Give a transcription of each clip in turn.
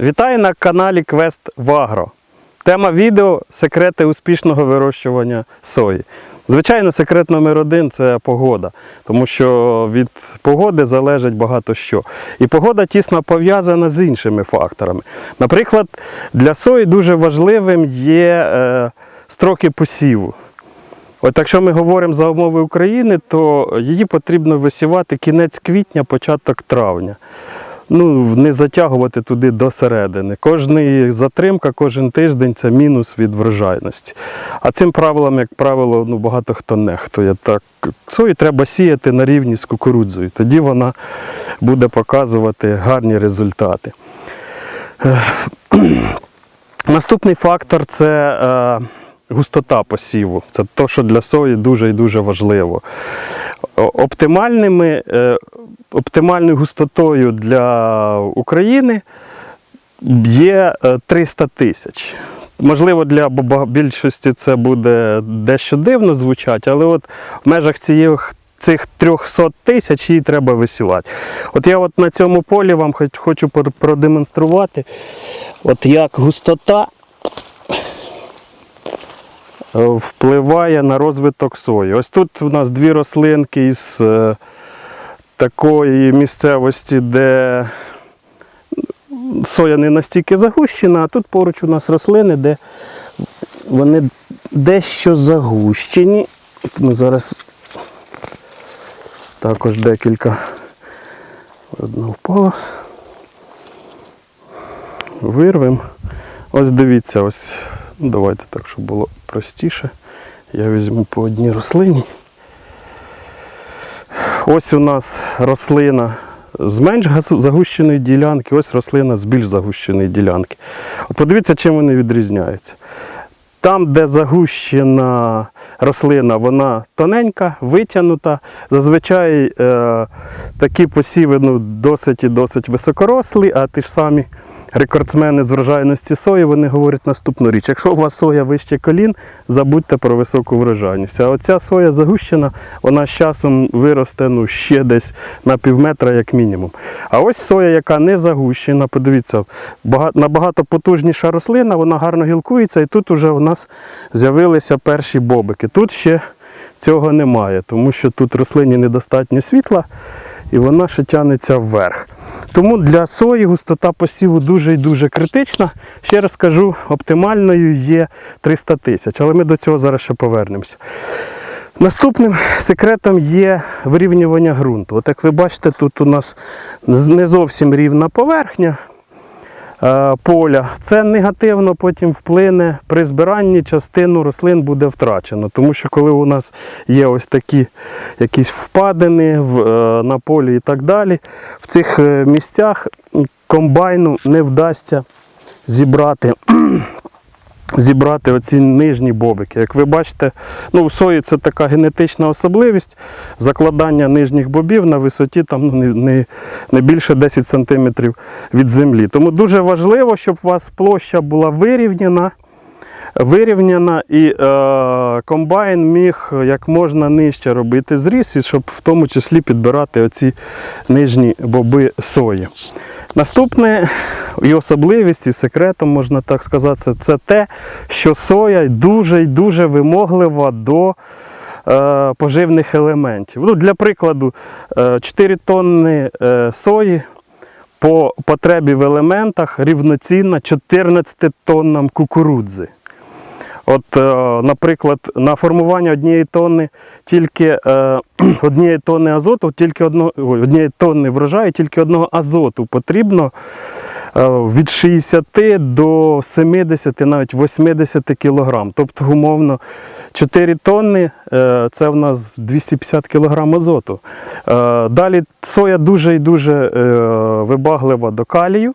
Вітаю на каналі Квест Вагро. Тема відео секрети успішного вирощування сої. Звичайно, секрет номер один це погода, тому що від погоди залежить багато що. І погода тісно пов'язана з іншими факторами. Наприклад, для сої дуже важливим є е, строки посіву. От якщо ми говоримо за умови України, то її потрібно висівати кінець квітня, початок травня. Ну, не затягувати туди до середини. Кожний затримка, кожен тиждень це мінус від врожайності. А цим правилом, як правило, ну, багато хто нехтує. Так, сою треба сіяти на рівні з кукурудзою. Тоді вона буде показувати гарні результати. Наступний фактор це е, густота посіву. Це те, що для сої дуже і дуже важливо. Оптимальними, е, оптимальною густотою для України є е, 300 тисяч. Можливо, для більшості це буде дещо дивно звучати, але от в межах цієї цих 300 тисяч її треба висівати. От я от на цьому полі вам хочу продемонструвати, от як густота е, впливає на розвиток сої. Ось тут у нас дві рослинки із е, такої місцевості, де соя не настільки загущена, а тут поруч у нас рослини, де вони дещо загущені. Ми зараз також декілька одна впала. Вирвемо. Ось дивіться, ось. Давайте так, щоб було простіше. Я візьму по одній рослині. Ось у нас рослина з менш загущеної ділянки, ось рослина з більш загущеної ділянки. Подивіться, чим вони відрізняються. Там, де загущена рослина, вона тоненька, витягнута. Зазвичай е, такі посіви ну, досить і досить високорослі, а ті ж самі рекордсмени з врожайності сої вони говорять наступну річ. Якщо у вас соя вище колін, забудьте про високу врожайність. А оця соя загущена, вона з часом виросте ну, ще десь на півметра, як мінімум. А ось соя, яка не загущена, подивіться, набагато потужніша рослина, вона гарно гілкується, і тут вже у нас з'явилися перші бобики. Тут ще цього немає, тому що тут рослині недостатньо світла і вона ще тягнеться вверх. Тому для сої густота посіву дуже і дуже критична. Ще раз кажу, оптимальною є 300 тисяч, але ми до цього зараз ще повернемося. Наступним секретом є вирівнювання ґрунту. От як ви бачите, тут у нас не зовсім рівна поверхня поля. Це негативно потім вплине при збиранні частину рослин буде втрачено. Тому що коли у нас є ось такі якісь впадини е, на полі і так далі, в цих е, місцях комбайну не вдасться зібрати зібрати оці нижні бобики. Як ви бачите, ну, у сої це така генетична особливість закладання нижніх бобів на висоті там, ну, не, не, не більше 10 см від землі. Тому дуже важливо, щоб у вас площа була вирівняна. Вирівняна і е, комбайн міг як можна нижче робити зріз, і щоб в тому числі підбирати оці нижні боби сої. Наступне і особливість, і секретом, можна так сказати, це- те, що соя дуже і дуже вимоглива до е, поживних елементів. Ну, для прикладу, е, 4 тонни е, сої по потребі в елементах рівноцінна 14 тоннам кукурудзи. От, е, наприклад, на формування однієї тонни тільки е, однієї тонни азоту, тільки одно, однієї тонни врожаю, тільки одного азоту потрібно е, від 60 до 70, навіть 80 кг. Тобто, умовно, 4 тонни е, це в нас 250 кг азоту. Е, Далі соя дуже і дуже е, вибаглива до калію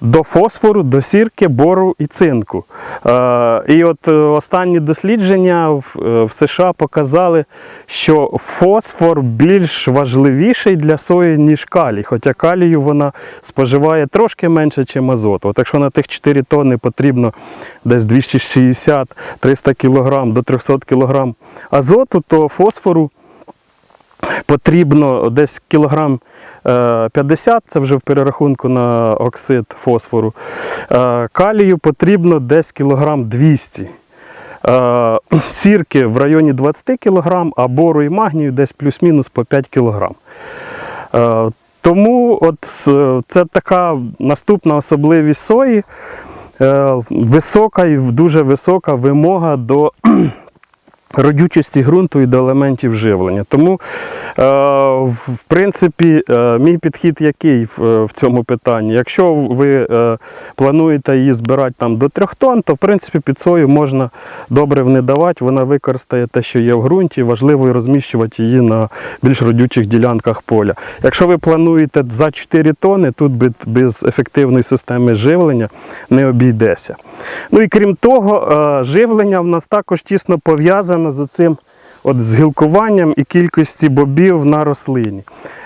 до фосфору, до сірки, бору і цинку. Е, і от е, останні дослідження е, в США показали, що фосфор більш важливіший для сої, ніж калій. Хоча калію вона споживає трошки менше, ніж азоту. От якщо на тих 4 тонни потрібно десь 260-300 кг до 300 кг азоту, то фосфору потрібно десь кілограм е, 50, це вже в перерахунку на оксид фосфору. Е, Калію потрібно десь кілограм 200. Е, Сірки в районі 20 кг, а бору і магнію десь плюс-мінус по 5 кг. Е, Тому от це така наступна особливість сої. Е, Висока і дуже висока вимога до родючості ґрунту і до елементів живлення. Тому, е, в принципі, е, мій підхід який в, цьому питанні? Якщо ви е, плануєте її збирати там до 3 тонн, то в принципі під сою можна добре не давати, вона використає те, що є в ґрунті. Важливо розміщувати її на більш родючих ділянках поля. Якщо ви плануєте за 4 тонни, тут без, ефективної системи живлення не обійдеся. Ну і крім того, живлення в нас також тісно пов'язане з цим от з гілкуванням і кількості бобів на рослині.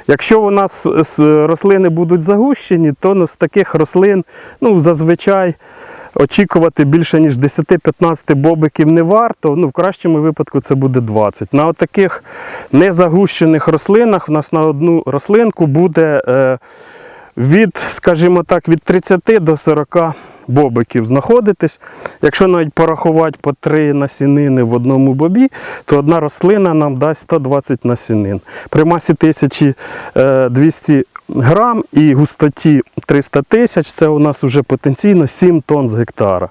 Якщо у нас рослини будуть загущені, то з таких рослин ну, зазвичай очікувати більше ніж 10-15 бобиків не варто. Ну, в кращому випадку це буде 20. На таких незагущених рослинах в нас на одну рослинку буде е, від, скажімо так, від 30 до 40 бобиків знаходитись. Якщо навіть порахувати по 3 насінини в одному бобі, то одна рослина нам дасть 120 насінин. При масі 1200 грам і густоті 300 тисяч це у нас вже потенційно 7 тонн з гектара.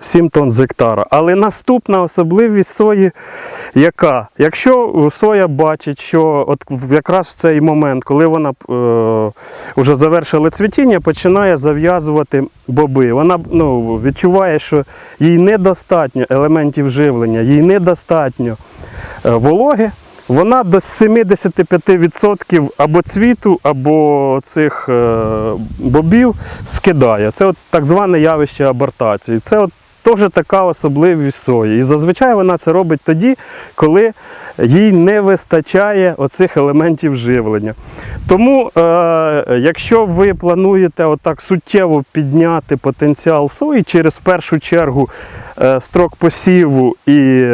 7 тонн з гектара. Але наступна особливість сої, яка? Якщо соя бачить, що от якраз в цей момент, коли вона е, вже завершила цвітіння, починає зав'язувати боби. Вона ну, відчуває, що їй недостатньо елементів живлення, їй недостатньо е, вологи. Вона до 75% або цвіту, або цих е, бобів скидає. Це от так зване явище абортації. Це от теж така особливість сої. І зазвичай вона це робить тоді, коли їй не вистачає оцих елементів живлення. Тому, е, якщо ви плануєте отак суттєво підняти потенціал сої через в першу чергу е, строк посіву і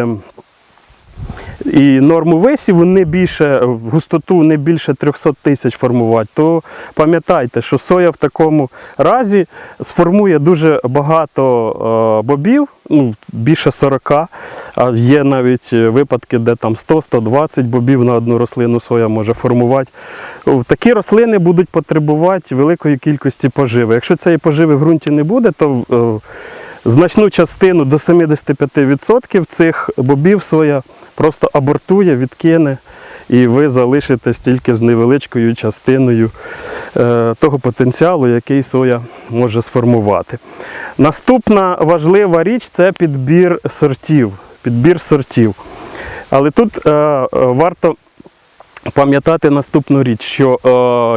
і норму висіву не більше, густоту не більше 300 тисяч формувати, то пам'ятайте, що соя в такому разі сформує дуже багато е, бобів, ну, більше 40, а є навіть випадки, де там 100-120 бобів на одну рослину соя може формувати. Такі рослини будуть потребувати великої кількості поживи. Якщо цієї поживи в ґрунті не буде, то е, значну частину до 75% цих бобів соя просто абортує, відкине, і ви залишитесь тільки з невеличкою частиною е, того потенціалу, який соя може сформувати. Наступна важлива річ це підбір сортів. Підбір сортів. Але тут е, е, варто пам'ятати наступну річ, що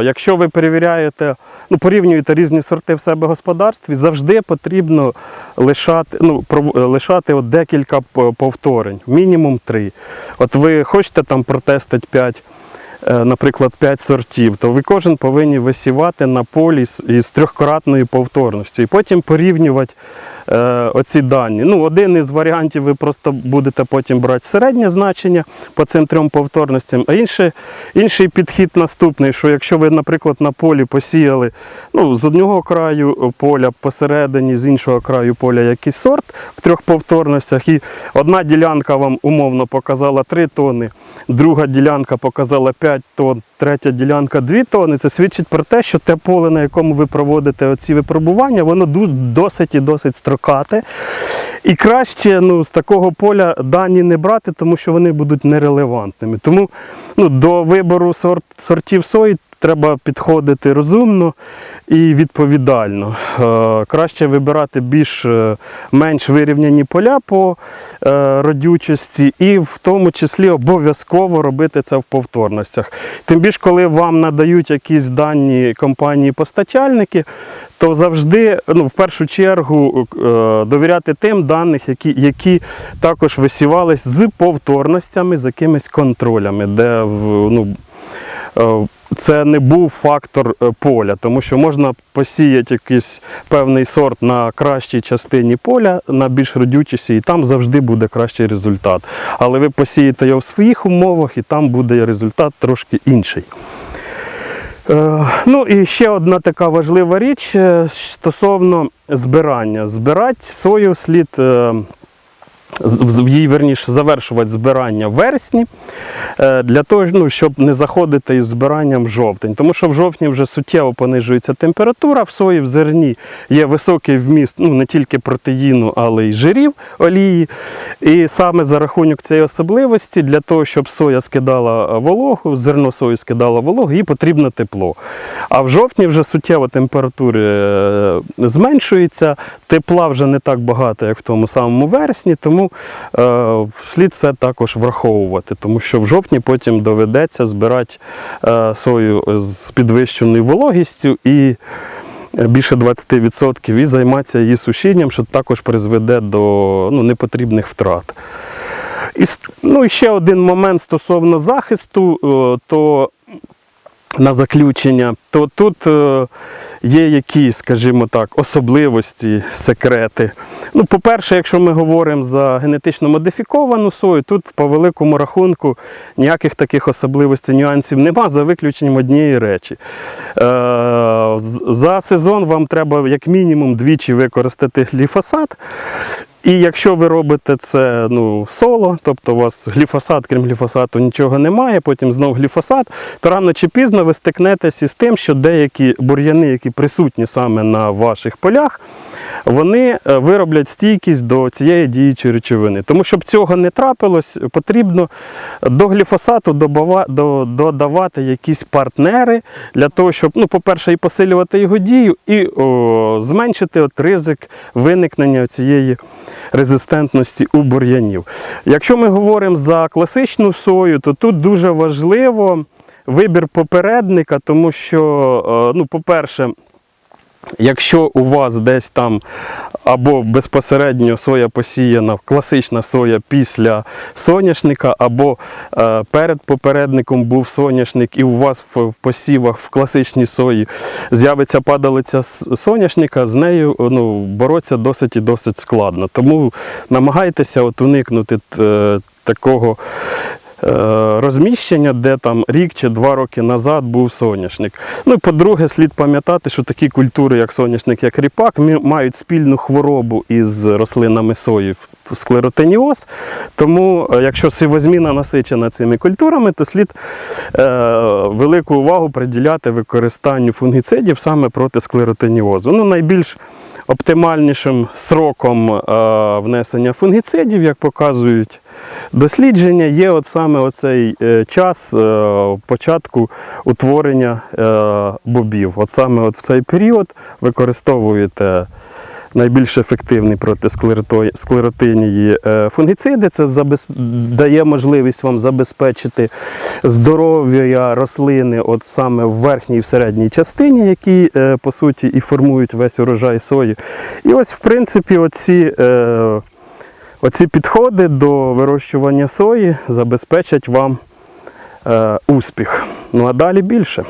якщо ви перевіряєте, ну, порівнюєте різні сорти в себе в господарстві, завжди потрібно лишати, ну, е, лишати от декілька повторень, мінімум три. От ви хочете там протестити 5 е, наприклад, 5 сортів, то ви кожен повинні висівати на полі з- трьохкратною повторністю і потім порівнювати оці дані. Ну, один із варіантів ви просто будете потім брати середнє значення по цим трьом повторностям, а інший, інший підхід наступний, що якщо ви, наприклад, на полі посіяли ну, з одного краю поля посередині, з іншого краю поля якийсь сорт в трьох повторностях, і одна ділянка вам умовно показала 3 тони, друга ділянка показала 5 тонн, третя ділянка 2 тони, це свідчить про те, що те поле, на якому ви проводите оці випробування, воно досить і досить строкате. І краще ну, з такого поля дані не брати, тому що вони будуть нерелевантними. Тому ну, до вибору сорт, сортів сої треба підходити розумно і відповідально. Е, краще вибирати більш е, менш вирівняні поля по е, родючості, і в тому числі обов'язково робити це в повторностях. Тим більше, коли вам надають якісь дані компанії-постачальники, то завжди, ну, в першу чергу, е, довіряти тим даних, які, які також висівались з повторностями, з якимись контролями, де ну, е, це не був фактор е, поля, тому що можна посіяти якийсь певний сорт на кращій частині поля, на більш родючості, і там завжди буде кращий результат. Але ви посієте його в своїх умовах, і там буде результат трошки інший. Е, Ну і ще одна така важлива річ е, стосовно збирання. Збирати сою слід е, їй верніше завершувати збирання в вересні, е, для того, ну, щоб не заходити із збиранням в жовтень. Тому що в жовтні вже суттєво понижується температура, в сої в зерні є високий вміст ну, не тільки протеїну, але й жирів олії. І саме за рахунок цієї особливості, для того, щоб соя скидала е, вологу, зерно сої скидало вологу, їй потрібно тепло. А в жовтні вже суттєво температури е, зменшуються, тепла вже не так багато, як в тому самому вересні, тому е, слід це також враховувати, тому що в жовтні потім доведеться збирати е, сою з підвищеною вологістю і більше 20% і займатися її сушінням, що також призведе до ну, непотрібних втрат. І, ну, і ще один момент стосовно захисту, е, то на заключення, то тут е, є якісь, скажімо так, особливості, секрети. Ну, по-перше, якщо ми говоримо за генетично модифіковану сою, тут по великому рахунку ніяких таких особливостей, нюансів нема, за виключенням однієї речі. Е, за сезон вам треба як мінімум двічі використати гліфосат. І якщо ви робите це ну, соло, тобто у вас гліфосат, крім гліфосату, нічого немає, потім знов гліфосат, то рано чи пізно ви стикнетеся з тим, що деякі бур'яни, які присутні саме на ваших полях, вони е, вироблять стійкість до цієї діючої речовини. Тому щоб цього не трапилось, потрібно до гліфосату додавати якісь партнери для того, щоб, ну, по-перше, і посилювати його дію, і о, зменшити от ризик виникнення цієї резистентності у бур'янів. Якщо ми говоримо за класичну сою, то тут дуже важливо вибір попередника, тому що, е, ну, по-перше, Якщо у вас десь там або безпосередньо соя посіяна, класична соя після соняшника, або е, перед попередником був соняшник, і у вас в, посівах в класичній сої з'явиться падалиця соняшника, з нею ну, боротися досить і досить складно. Тому намагайтеся от уникнути е, такого розміщення, де там рік чи два роки назад був соняшник. Ну по-друге, слід пам'ятати, що такі культури, як соняшник, як ріпак, мають спільну хворобу із рослинами сої склеротеніоз. Тому, е, якщо сивозміна насичена цими культурами, то слід е, велику увагу приділяти використанню фунгіцидів саме проти склеротеніозу. Ну, найбільш оптимальнішим сроком е, внесення фунгіцидів, як показують дослідження, є от саме оцей е, час е, початку утворення е, бобів. От саме от в цей період використовуєте найбільш ефективний проти склеротинії фунгіциди. Це дає можливість вам забезпечити здоров'я рослини от саме в верхній і в середній частині, які по суті і формують весь урожай сої. І ось, в принципі, оці. Оці підходи до вирощування сої забезпечать вам е, успіх. Ну а далі більше.